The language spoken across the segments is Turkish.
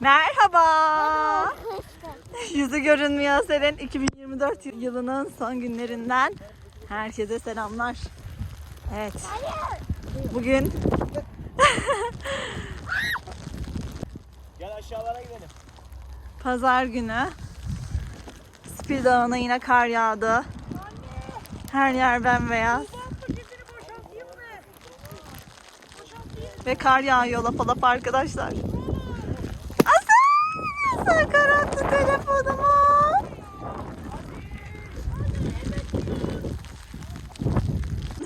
Merhaba. Yüzü görünmüyor Selen 2024 yılının son günlerinden herkese selamlar. Evet. Bugün Gel aşağılara gidelim. pazar günü. Spil Dağı'na yine kar yağdı. Her yer bembeyaz. Ve kar yağıyor lapa lapa arkadaşlar. Kar attı telefonumu.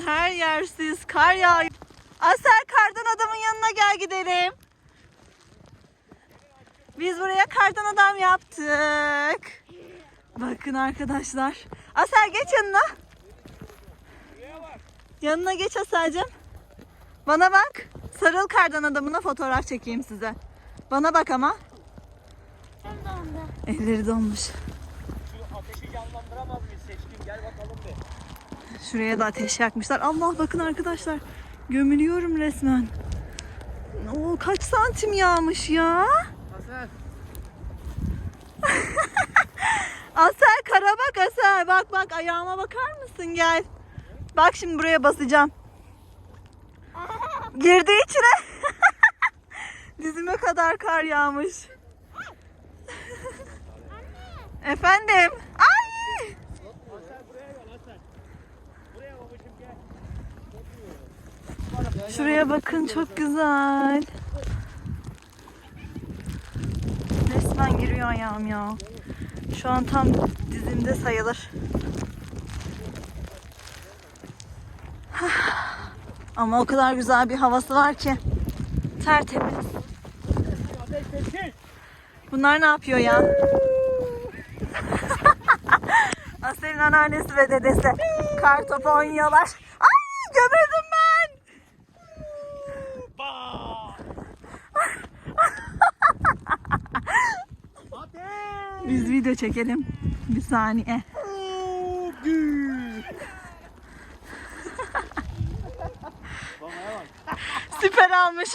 Her yersiz kar yağıyor. Asel kardan adamın yanına gel gidelim. Biz buraya kardan adam yaptık. Bakın arkadaşlar. Asel geç yanına. Yanına geç Asel'cim. Bana bak. Sarıl kardan adamına fotoğraf çekeyim size. Bana bak ama. Elleri donmuş. Şu ateşi canlandıramaz mıyız seçkin? Gel bakalım bir. Şuraya da ateş yakmışlar. Allah bakın arkadaşlar. Gömülüyorum resmen. Oo, kaç santim yağmış ya? Hasan. Asel kara bak Asel. Bak bak ayağıma bakar mısın gel. Bak şimdi buraya basacağım. Girdi içine. Dizime kadar kar yağmış. Efendim. Ay! Şuraya bakın çok güzel. Resmen giriyor ayağım ya. Şu an tam dizimde sayılır. Ama o kadar güzel bir havası var ki. Tertemiz. Bunlar ne yapıyor ya? Asel'in anneannesi ve dedesi kar topu oynuyorlar. Ay gömüldüm ben. Biz video çekelim. Bir saniye. Süper almış.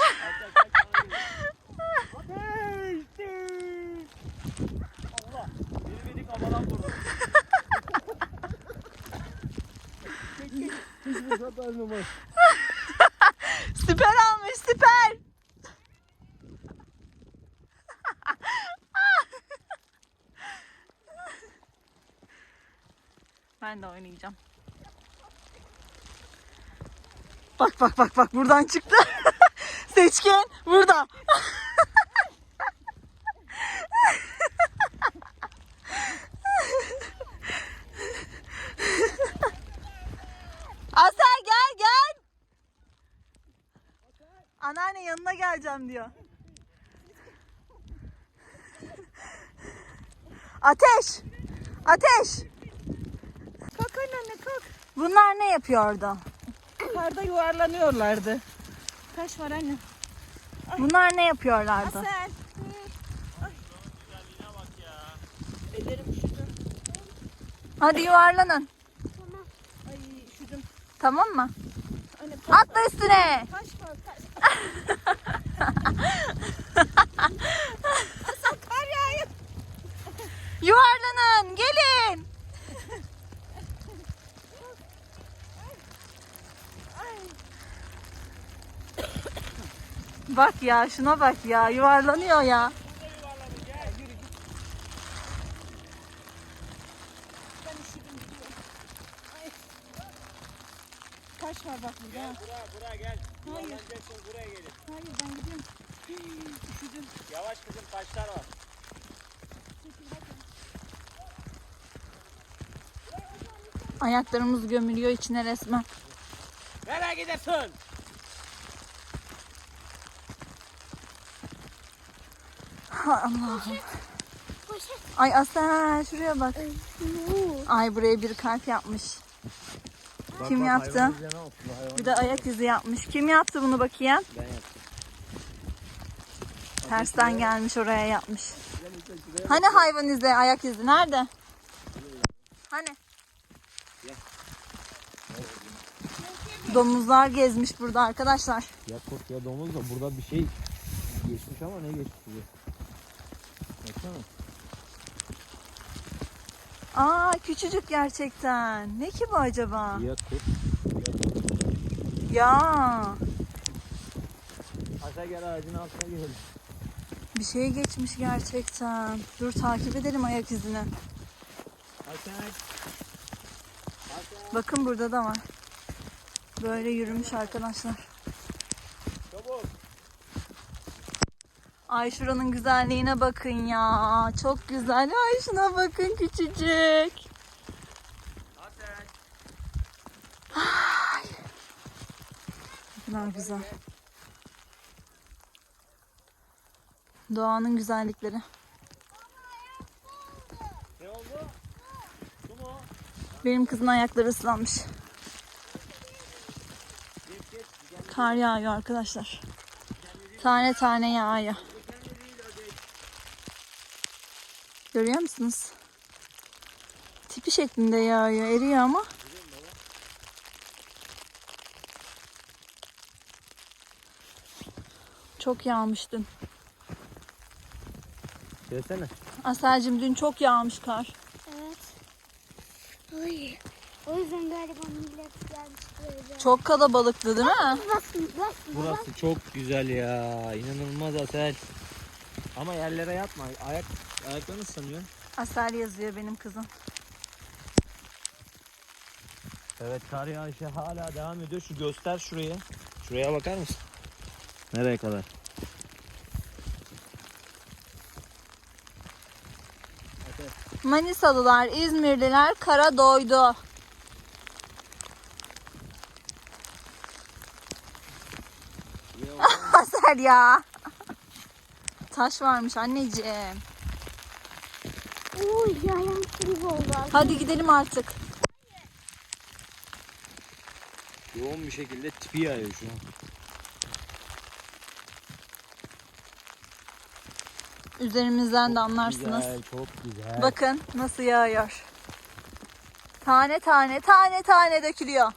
Ateş! Allah! Beni bedik havadan vurdu. Hiç vermem süper almış süper. Ben de oynayacağım. Bak bak bak bak buradan çıktı. Seçkin burada. Asel gel gel. Anneanne yanına geleceğim diyor. Ateş. Ateş. Kalk anne kalk. Bunlar ne yapıyordu? Karda yuvarlanıyorlardı. Taş var anne. Bunlar ne yapıyorlardı? Asel. Ellerim üşüdü. Hadi yuvarlanın. Ay üşüdüm. Tamam mı? Atla üstüne. taş. Asel kar. Yuvarlanın. Gelin. Bak ya şuna bak ya yuvarlanıyor ya. Ben üşüdüm gidiyorum. Ay. Taş var bak burada. ha. Buraya, buraya gel. Hayır. Yuvarlanacaksın buraya gelin. Hayır ben gidiyorum. Üşüdüm. Yavaş kızım taşlar var. Ayaklarımız gömülüyor içine resmen. Nereye? Ha, Allah'ım. Ay Asel şuraya bak. Ay buraya bir kalp yapmış. Kim yaptı? Bir de ayak izi yapmış. Kim yaptı bunu bakayım? Ben yaptım. Tersten gelmiş oraya yapmış. Hani hayvan izi, ayak izi nerede? Hani? Domuzlar gezmiş burada arkadaşlar. Ya kurt ya domuz da burada bir şey geçmiş ama ne geçmiş? Baksana. Aa küçücük gerçekten. Ne ki bu acaba? Ya kurt. Ya Aşağı gel ağacın altına girelim. bir şey geçmiş gerçekten. Dur takip edelim ayak izini. Aşağı. Bakın burada da var. Böyle yürümüş arkadaşlar. Ay şuranın güzelliğine bakın ya. Çok güzel. Ay şuna bakın küçücük. Aşağı. Ne kadar güzel. Doğanın güzellikleri. Ne oldu? Benim kızın ayakları ıslanmış. Kar yağıyor arkadaşlar. Tane tane yağıyor. Görüyor musunuz? Tipi şeklinde yağıyor. Eriyor ama. Çok yağmış dün. Gelsene. Aselcim dün çok yağmış kar. Evet. Ay. O yüzden galiba millet gelmiş böyle. Çok kalabalıktı değil mi? Basın, basın. Burası çok güzel ya. İnanılmaz Asel. Ama yerlere yatma. Ayak ayaklarını ıslanıyor. Asel yazıyor benim kızım. Evet kar yağışı hala devam ediyor. Şu göster şuraya. Şuraya bakar mısın? Nereye kadar? Manisalılar, İzmirliler kara doydu. Asel ya. Taş varmış anneciğim. Uy gibi oldu. Hadi gidelim artık. Yoğun bir şekilde tipi yağıyor şu an. Üzerimizden de anlarsınız. Güzel, çok güzel. Bakın nasıl yağıyor. Tane tane tane tane dökülüyor.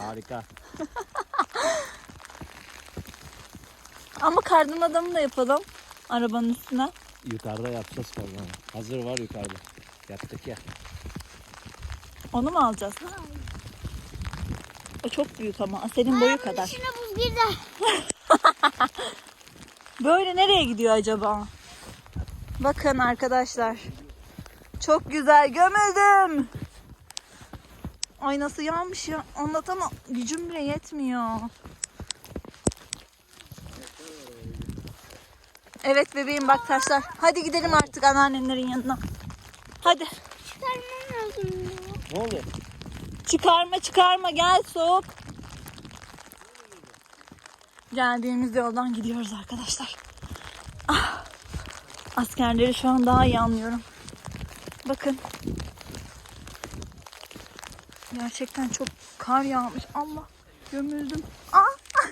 Harika. Ama kardan adamı da yapalım. Arabanın üstüne. Yukarıda yapacağız falan. Hazır var yukarıda. Yaptık ya. Onu mu alacağız? O çok büyük ama. Asel'in boyu kadar. İçine buz girdi. Böyle nereye gidiyor acaba? Bakın arkadaşlar. Çok güzel gömüldüm. Ay nasıl yanmış ya. Anlatamam. Gücüm bile yetmiyor. Evet bebeğim bak taşlar. Hadi gidelim artık anneannenlerin yanına. Hadi. Çıkarmam lazım. Ne oldu? Çıkarma çıkarma gel soğuk. Geldiğimiz yoldan gidiyoruz arkadaşlar. Ah, askerleri şu an daha iyi anlıyorum. Bakın. Gerçekten çok kar yağmış. Allah gömüldüm. Ah!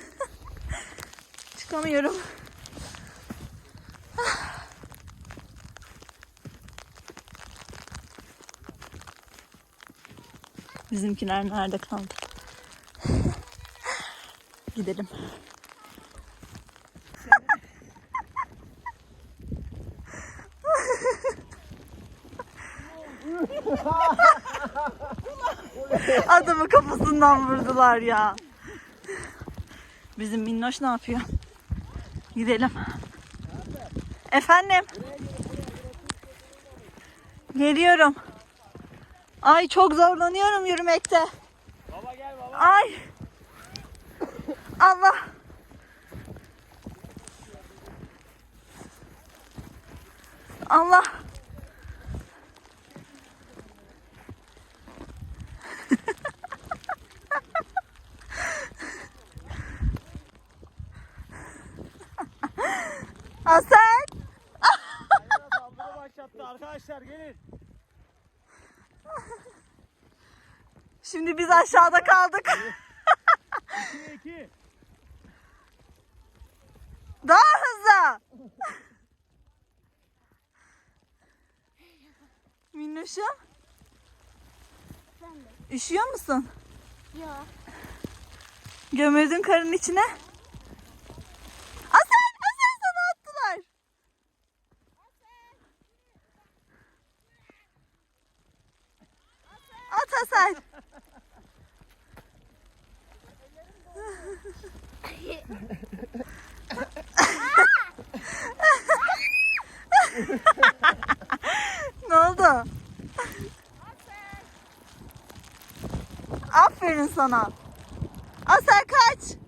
Çıkamıyorum. Bizimkiler nerede kaldı? Gidelim. Adamı kafasından vurdular ya. Bizim minnoş ne yapıyor? Gidelim. Efendim? Geliyorum. Ay çok zorlanıyorum yürümekte. Baba gel baba. Ay. Allah. Allah. Asel. Arkadaşlar gelin. Şimdi biz aşağıda kaldık. 2 2. Daha hızlı. Minnoşum üşüyor musun? Ya. Gömüldün karın içine. Asel, Asel sana attılar. Sana. Asel kaç.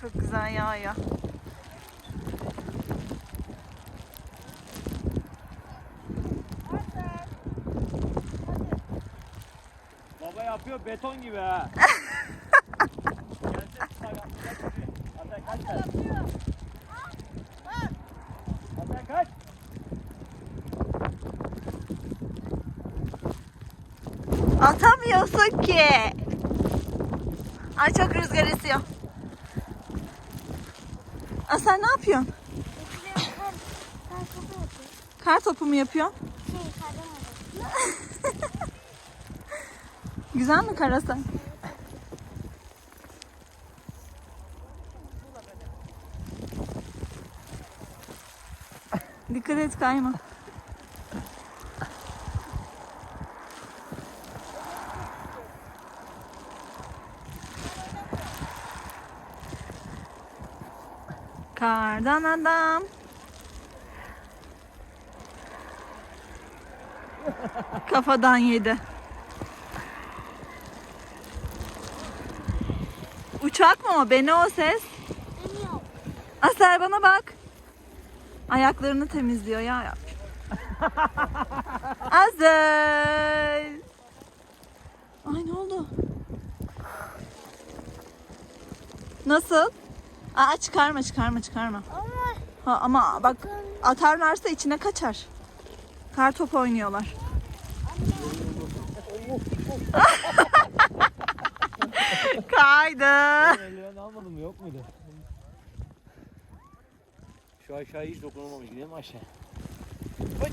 Çok güzel yağıyor. Baba yapıyor beton gibi ha. Gelsene bak, gel bakayım. Hasan kaç sen? Hasan kaç? Atamıyorsun ki. Ay çok rüzgar esiyor. Aa, sen ne yapıyorsun? Kar, topu mu yapıyorsun? Güzel mi karası? Dikkat et kayma. Kardan adam. Kafadan yedi. Uçak mı o? Be ne o ses? Asel bana bak. Ayaklarını temizliyor ya. Azel. Ay ne oldu? Nasıl? Aa çıkarma çıkarma çıkarma. Ama Ha, ama bak atarlarsa içine kaçar. Kar topu oynuyorlar. Kaydı. Eldiven almadım mı? Yok muydu? Şu aşağıya hiç dokunulmamış. Gidelim aşağı. Hıç.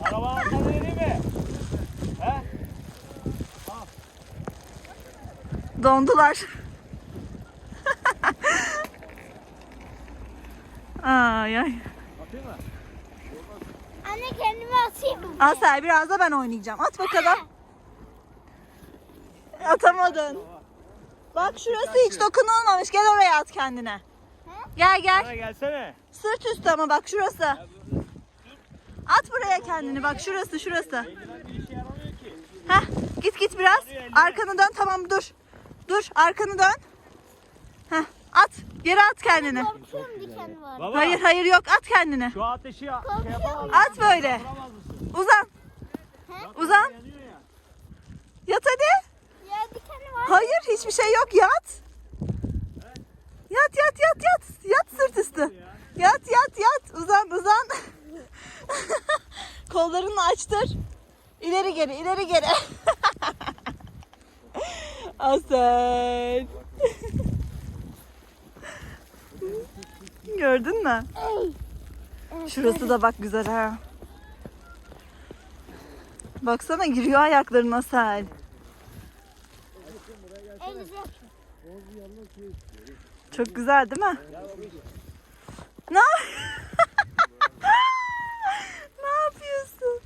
Araba alsana değil mi? He? Dondular. Ay ay. Atayım mı? anne kendimi atayım mı? Asel biraz da ben oynayacağım. At bakalım. Atamadın. Bak şurası hiç dokunulmamış. Gel oraya at kendine. Gel gel. Gelsene. Sırt üstü ama bak şurası. At buraya kendini. Bak şurası şurası. Bir işe yaramıyor ki. Heh, git git biraz. Arkanı dön. Tamam dur. Dur arkanı dön. Heh, at. Yere at kendini. Korkuyorum diken var. Baba. Hayır hayır yok at kendini. Şu ateşi ya- şey yapamaz At böyle. Vuramaz mısın? Uzan. Uzan. Yanıyor ya. Yat hadi. Ya diken var. Hayır hiçbir şey yok yat. Yat yat yat yat. Yat sırt üstü. Yat yat yat. Uzan uzan. Kollarını açtır. İleri geri ileri geri. Asel. Gördün mü? Şurası da bak güzel ha. Baksana giriyor ayaklarına yapın. Çok güzel değil mi? Ne? ne yapıyorsun?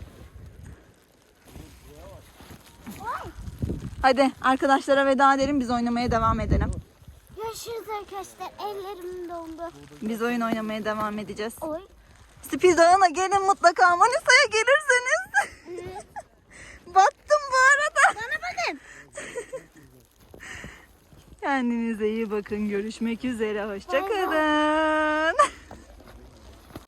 Hadi arkadaşlara veda edelim biz oynamaya devam edelim. Arkadaşlar. Ellerim dondu. Biz oyun oynamaya devam edeceğiz. Oy. Spiz Dağı'na gelin mutlaka Manisa'ya gelirseniz. Battım bu arada. Bana bakın. Kendinize iyi bakın. Görüşmek üzere. Hoşçakalın.